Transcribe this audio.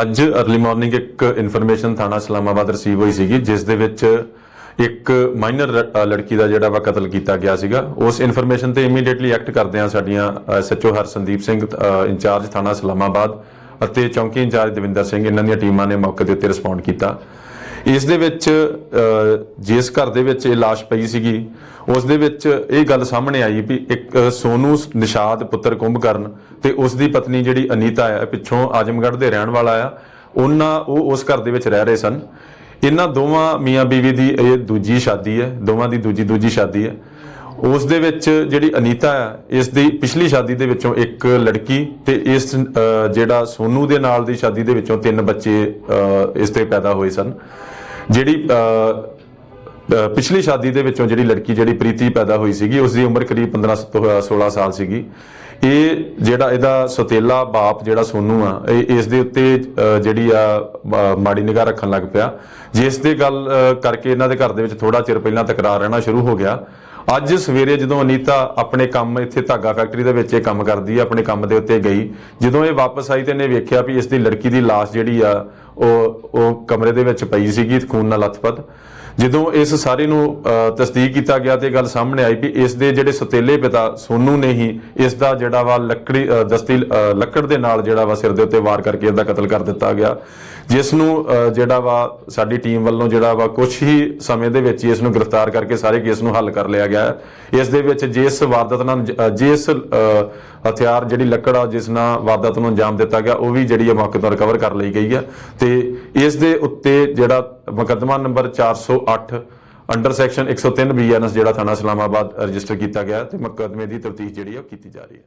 ਅੱਜ early morning ਇੱਕ information ਥਾਣਾ ਇਸਲਾਮਾਬਾਦ ਰਿਸੀਵ ਹੋਈ ਸੀਗੀ, ਜਿਸ ਦੇ ਵਿੱਚ ਇੱਕ ਮਾਈਨਰ ਲੜਕੀ ਦਾ ਜਿਹੜਾ ਵਾ ਕਤਲ ਕੀਤਾ ਗਿਆ ਸੀਗਾ। ਉਸ ਇਨਫੋਰਮੇਸ਼ਨ ਤੇ ਇਮੀਡੀਏਟਲੀ ਐਕਟ ਕਰਦੇ ਆ ਸਾਡੀਆਂ ਐਸਐਚਓ ਹਰਸੰਦੀਪ ਸਿੰਘ ਇੰਚਾਰਜ ਥਾਣਾ ਇਸਲਾਮਾਬਾਦ ਅਤੇ ਚੌਂਕੀ ਇੰਚਾਰਜ ਦਵਿੰਦਰ ਸਿੰਘ, ਇਹਨਾਂ ਦੀਆਂ ਟੀਮਾਂ ਨੇ ਮੌਕੇ ਦੇ ਉੱਤੇ ਰਿਸਪੌਂਡ ਕੀਤਾ। ਇਸ ਦੇ ਵਿੱਚ ਜਿਸ ਘਰ ਦੇ ਵਿੱਚ ਇਹ ਲਾਸ਼ ਪਈ ਸੀਗੀ ਉਸ ਦੇ ਵਿੱਚ ਇਹ ਗੱਲ ਸਾਹਮਣੇ ਆਈ ਵੀ ਇੱਕ ਅ, ਸੋਨੂ ਨਿਸ਼ਾਦ ਪੁੱਤਰ ਕੁੰਭਕਰਨ ਤੇ ਉਸ ਦੀ ਪਤਨੀ ਜਿਹੜੀ ਅਨੀਤਾ ਹੈ ਪਿੱਛੋਂ ਆਜਮਗੜ੍ਹ ਦੇ ਰਹਿਣ ਵਾਲਾ ਆ ਉਹਨਾਂ ਉਹ ਉਸ ਘਰ ਦੇ ਵਿੱਚ ਰਹਿ ਰਹੇ ਸਨ। ਇਹਨਾਂ ਦੋਵਾਂ ਮੀਆਂ ਬੀਵੀ ਦੀ ਇਹ ਦੂਜੀ ਸ਼ਾਦੀ ਹੈ ਦੋਵਾਂ ਦੀ ਦੂਜੀ ਦੂਜੀ ਸ਼ਾਦੀ ਹੈ। ਉਸ ਦੇ ਵਿੱਚ ਜਿਹੜੀ ਅਨੀਤਾ ਹੈ ਇਸ ਦੀ ਪਿਛਲੀ ਸ਼ਾਦੀ ਦੇ ਵਿੱਚੋਂ ਇੱਕ ਲੜਕੀ ਤੇ ਇਸ ਜਿਹੜਾ ਸੋਨੂ ਦੇ ਨਾਲ ਦੀ ਸ਼ਾਦੀ ਦੇ ਵਿੱਚੋਂ ਤਿੰਨ ਬੱਚੇ ਇਸ ਤੇ ਪੈਦਾ ਹੋਏ ਸਨ। ਜਿਹੜੀ ਪਿਛਲੀ ਸ਼ਾਦੀ ਦੇ ਵਿੱਚੋਂ ਜਿਹੜੀ ਲੜਕੀ ਜਿਹੜੀ ਪ੍ਰੀਤੀ ਪੈਦਾ ਹੋਈ ਸੀਗੀ ਉਸ ਦੀ ਉਮਰ ਕਰੀਬ 15 ਤੋਂ 16 ਸਾਲ ਸੀਗੀ। ਇਹ ਜਿਹੜਾ ਇਹਦਾ ਸੋਤੇਲਾ ਬਾਪ ਜਿਹੜਾ ਸੋਨੂ ਆ, ਇਹ ਇਸ ਦੇ ਉੱਤੇ ਜਿਹੜੀ ਆ ਮਾੜੀ ਨਿਗਾਹ ਰੱਖਣ ਲੱਗ ਪਿਆ। ਜਿਸ ਦੇ ਗੱਲ ਕਰਕੇ ਇਹਨਾਂ ਦੇ ਘਰ ਦੇ ਵਿੱਚ ਥੋੜਾ ਚਿਰ ਪਹਿਲਾਂ ਤਕਰਾਰ ਰਹਿਣਾ ਸ਼ੁਰੂ ਹੋ ਗਿਆ। ਅੱਜ ਸਵੇਰੇ ਜਦੋਂ ਅਨੀਤਾ ਆਪਣੇ ਕੰਮ ਇੱਥੇ ਧਾਗਾ ਫੈਕਟਰੀ ਦੇ ਵਿੱਚ ਇਹ ਕੰਮ ਕਰਦੀ ਹੈ ਆਪਣੇ ਕੰਮ ਦੇ ਉੱਤੇ ਗਈ, ਜਦੋਂ ਇਹ ਵਾਪਸ ਆਈ ਤੇ ਇਹਨੇ ਵੇਖਿਆ ਵੀ ਇਸ ਦੀ ਲੜਕੀ ਦੀ ਲਾਸ਼ ਜਿਹੜੀ ਆ ਉਹ ਉਹ ਕਮਰੇ ਦੇ ਵਿੱਚ ਪਈ ਸੀਗੀ ਖੂਨ ਨਾਲ ਲੱਥਪੱਥ ਜਦੋਂ ਇਸ ਸਾਰੇ ਨੂੰ ਤਸਦੀਕ ਕੀਤਾ ਗਿਆ ਤੇ ਇਹ ਗੱਲ ਸਾਹਮਣੇ ਆਈ ਵੀ ਇਸ ਦੇ ਜਿਹੜੇ ਸਤੇਲੇ ਪਿਤਾ ਸੋਨੂ ਨੇ ਹੀ ਇਸ ਦਾ ਜਿਹੜਾ ਵਾ ਲੱਕੜੀ ਦਸਤੀ ਲੱਕੜ ਦੇ ਨਾਲ ਜਿਹੜਾ ਵਾ ਸਿਰ ਦੇ ਉੱਤੇ ਵਾਰ ਕਰਕੇ ਇਹਦਾ ਕਤਲ ਕਰ ਦਿੱਤਾ ਗਿਆ। ਜਿਸ ਨੂੰ ਜਿਹੜਾ ਵਾ ਸਾਡੀ ਟੀਮ ਵੱਲੋਂ ਜਿਹੜਾ ਵਾ ਕੁਝ ਹੀ ਸਮੇਂ ਦੇ ਵਿੱਚ ਹੀ ਇਸ ਨੂੰ ਗ੍ਰਿਫਤਾਰ ਕਰਕੇ ਸਾਰੇ ਕੇਸ ਨੂੰ ਹੱਲ ਕਰ ਲਿਆ ਗਿਆ ਹੈ। ਇਸ ਦੇ ਵਿੱਚ ਜਿਸ ਵਾਰਦਾਤ ਨਾਲ ਜਿਸ ਹਥਿਆਰ ਜਿਹੜੀ ਲੱਕੜ ਆ, ਜਿਸ ਨਾਲ ਵਾਰਦਾਤ ਨੂੰ ਅੰਜਾਮ ਦਿੱਤਾ ਗਿਆ, ਉਹ ਵੀ ਜਿਹੜੀ ਹੈ ਮੌਕੇ ਤੋਂ ਰਿਕਵਰ ਕਰ ਲਈ ਗਈ ਹੈ। ਤੇ ਇਸ ਦੇ ਉੱਤੇ ਜਿਹੜਾ ਮੁਕੱਦਮਾ ਨੰਬਰ 408 ਅੰਡਰ ਸੈਕਸ਼ਨ 103 ਬੀਐਨਐਸ ਜਿਹੜਾ ਥਾਣਾ ਇਸਲਾਮਾਬਾਦ ਰਜਿਸਟਰ ਕੀਤਾ ਗਿਆ ਤੇ ਮੁਕੱਦਮੇ ਦੀ ਤਫਤੀਸ਼ ਜਿਹੜੀ ਹੈ ਉਹ ਕੀਤੀ ਜਾ ਰਹੀ ਹੈ।